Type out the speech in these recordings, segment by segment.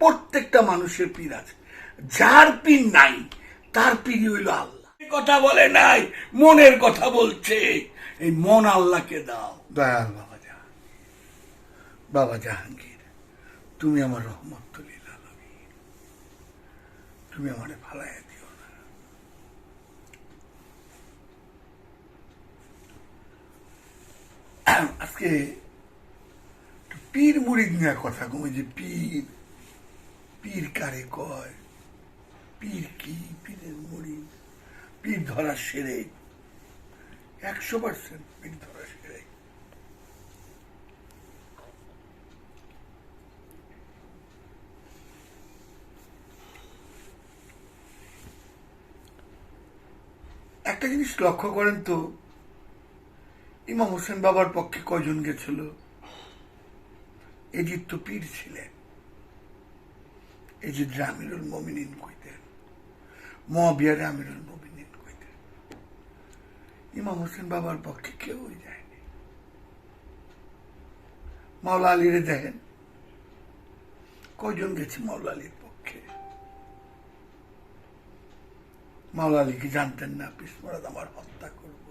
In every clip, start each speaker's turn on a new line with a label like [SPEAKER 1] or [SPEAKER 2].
[SPEAKER 1] প্রত্যেকটা মানুষের পীর আছে। যার পীর নাই তার পীরই হইল আল্লাহ। কথা বলে নাই মনের কথা বলছে। এই মন আল্লাহকে দাও। দয়াল বাবা জাহাঙ্গীর বাবা জাহাঙ্গীর তুমি আমার রহমতুল্লিল আলমীর তুমি আমারে ফালাইয়া দিও না। আজকে পীর মুড়িদ নিয়ে কথা কমে যে পীর পীর কারে কয়? পীর কি? পীরের মরি পীর ধরা সেরে। একশো পার্সেন্ট পীর ধরা সেরে। একটা জিনিস লক্ষ্য করেন তো, ইমাম হোসেন বাবার পক্ষে কয়জন গেছিল? এজিদ তো পীর ছিলেন। এজিদ আমিরুল মমিনিন কইতেন মহাবিয়ারে আমিরুল মমিনিন কইতেন, ইমাম হোসেন বাবার পক্ষে কেউই যায়নি। মাওলা আলীরে দেখেন, কয়জন গেছে মাওলা আলীর পক্ষে? মাওলা আলী কি জানতেন না পিসমরাদ আমার হত্যা করব।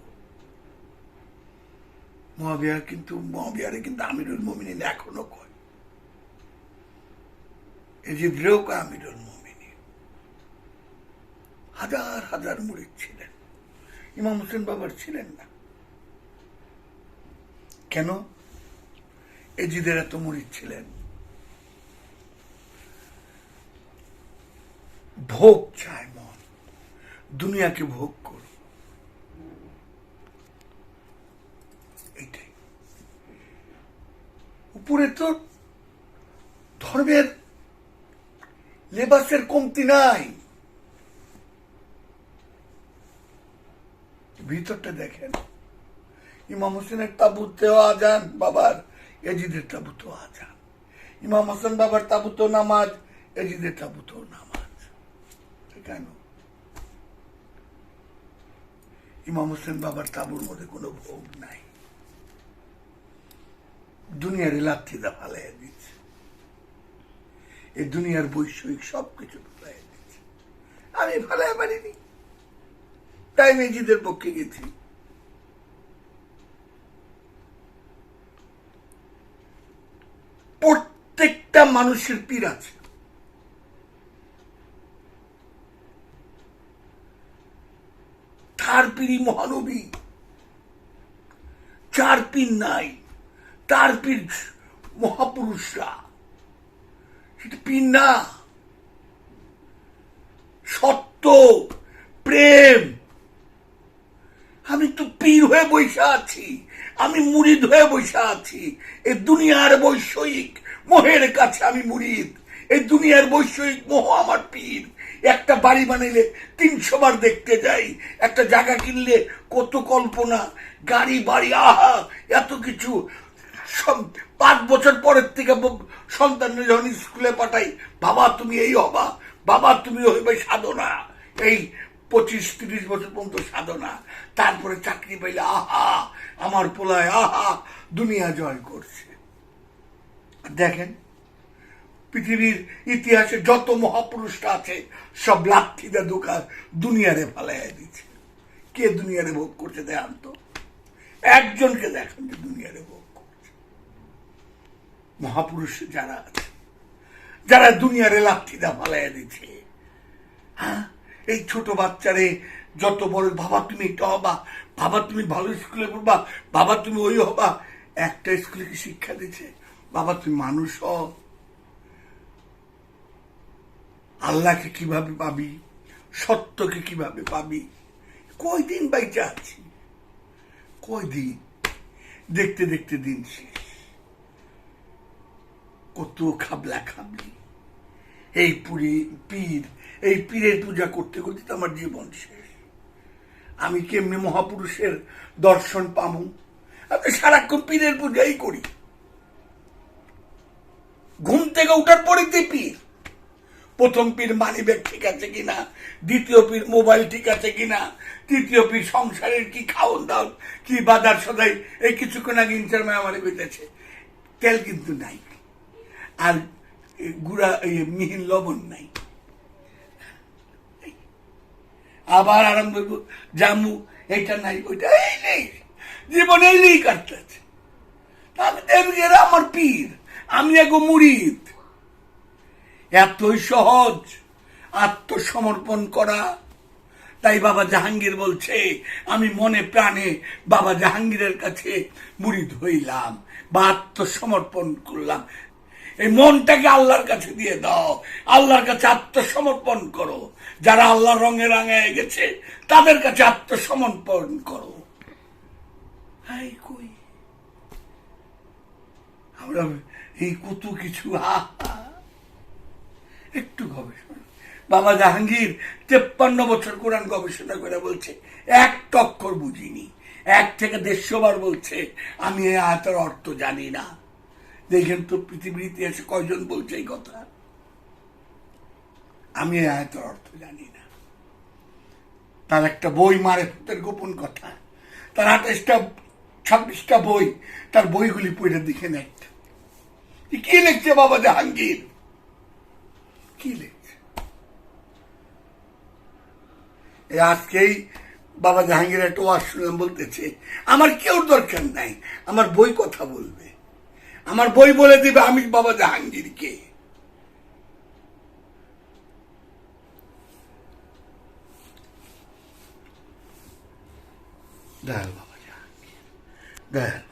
[SPEAKER 1] মহাবিয়া কিন্তু, মহাবিয়ারে কিন্তু আমিরুল মমিনিন এখনও কয় এজিদ্রেও কয় আমিরুল মমিনিন, হাজার হাজার মুরিদ ছিলেন। ইমাম হোসেন বাবার ছিলেন না। কেন? এজিদের এত মুরিদ ছিলেন। ভোগ চায় মন, দুনিয়াকে ভোগ করো এইটাই। উপরে তো ধর্মের লেবাসের কমতি নাই। ভিতরটা দেখেন। ইমাম হোসেনের তাবুতেও আজান বাবার, এজিদের তাবুতেও আজান ইমাম হোসেন বাবার তাবুতেও নামাজ, এজিদের তাবুতেও নামাজ। কেন? ইমাম হোসেন বাবার তাবুর মধ্যে কোনো ভোগ নাই। দুনিয়ার লাথি দা ফালাইয়া দিচ্ছে। এই দুনিয়ার বৈষয়িক সব কিছু ফালাইয়া দিচ্ছে আমি ফালাইয়া পারিনি তাই মেজিদের পক্ষে গেছি। প্রত্যেকটা মানুষের পীর আছে। তার পীরই মহানবী। চার পীর নাই। তার পীর মহাপুরুষরা। সেটা পীর না সত্য, প্রেম। আমি তো পীর হয়ে বসে আছি, আমি মুরিদ হয়ে বসে আছি। এই দুনিয়ার বৈষয়িক মোহের কাছে আমি মুরিদ। এই দুনিয়ার বৈষয়িক মোহ আমার পীর। একটা বাড়ি বানাইলে তিনশো বার দেখতে যাই, একটা জায়গা কিনলে কত কল্পনা, গাড়ি, বাড়ি, আহা, এত কিছু। পাঁচ বছর পরের থেকে সন্তানের যখন স্কুলে পাঠাই, বাবা, তুমি এই হবা। বাবা, তুমি হইবে সাধনা। এই পঁচিশ, তিরিশ বছর পর্যন্ত সাধনা। তারপরে চাকরি পাইলে, আহা, আমার পোলায়, আহা, দুনিয়া জয় করছে। দেখেন, পৃথিবীর ইতিহাসে যত মহাপুরুষরা আছে, সব লাঠিদা দোকান দুনিয়ারে ফালাইয়া দিচ্ছে। কে দুনিয়ারে ভোগ করছে, দেখান তো। একজনকে দেখেন যে দুনিয়ারে ভোগ মহাপুরুষ যারা আছে, যারা দুনিয়ারে লাঠিদা ফালাইয়া দিচ্ছে হ্যাঁ? এই ছোট বাচ্চারে যত বড় বাবা তুমি এটা হবা, বাবা তুমি ভালো স্কুলে পড়বা, বাবা তুমি ওই হবা, একটা স্কুলে কি শিক্ষা দিচ্ছে বাবা তুমি মানুষ হও। আল্লাহকে কীভাবে পাবি? সত্যকে কীভাবে পাবি? কয়দিন বাইচে আছি? কয়দিন? দেখতে দেখতে দিন শেষ। কত খাবলা খাবলি এই পুরী পীর, এই পীরের পূজা করতে করতে তো আমার জীবন শেষ। আমি কেমনি মহাপুরুষের দর্শন পামু? আমি সারাক্ষণ পীরের পূজাই করি। ঘুম থেকে উঠার পরেই পীর। প্রথম পীর মানি ব্যাগ ঠিক আছে কিনা? দ্বিতীয় পীর মোবাইল ঠিক আছে কিনা? তৃতীয় পীর সংসারের কি খাওন দাওন কি বাজার সদাই, এই কিছুক্ষণ আগে ইন্টারমে আমার বেঁচেছে তেল কিন্তু নাই। আর গুড়া মিহিন লবণ নাই। আবার আরম্ভ জামু, এইটা নাই, ওইটা, এই নেই, জীবন এই নেই কাটতেছে। আমি দেবী আমার পীর, আমি এক মুরিদ। এতই সহজ, আত্মসমর্পণ করা। তাই বাবা জাহাঙ্গীর বলছে, আমি মনে প্রাণে বাবা জাহাঙ্গীরের কাছে মুরিদ হইলাম বা আত্মসমর্পণ করলাম। এই মনটাকে আল্লাহর কাছে দিয়ে দাও। আল্লাহর কাছে আত্মসমর্পণ করো। যারা আল্লাহর রঙে রাঙায় গেছে, তাদের কাছে আত্মসমর্পণ করো। কই। আমরা এই কত কিছু একটু গবেষণা। বাবা জাহাঙ্গীর তেপ্পান্ন বছর কোরআন গবেষণা করে বলছে, এক টক্কর বুঝিনি। এক থেকে দেড়শো বার বলছে, আমি এই আয়তার অর্থ জানি না। দেখেন তো পৃথিবীর ইতিহাসে কয়জন বলছে এই কথা? আমি এই অর্থ জানি না। তার একটা বই মারে গোপন কথা। তার আঠাশটা, ছাব্বিশটা বই, তার বইগুলি পড়ে দেখে নেয় কি লিখছে বাবা জাহাঙ্গীর? কি লিখছে? আজকেই বাবা জাহাঙ্গীর একটা ওয়াজ শুনলাম বলতেছে, আমার কেউ দরকার নাই, আমার বই কথা বলবে। আমার বই বলে দিবে আমি বাবা জাহাঙ্গীরকে। দয়াল বাবা জাহাঙ্গীর দয়াল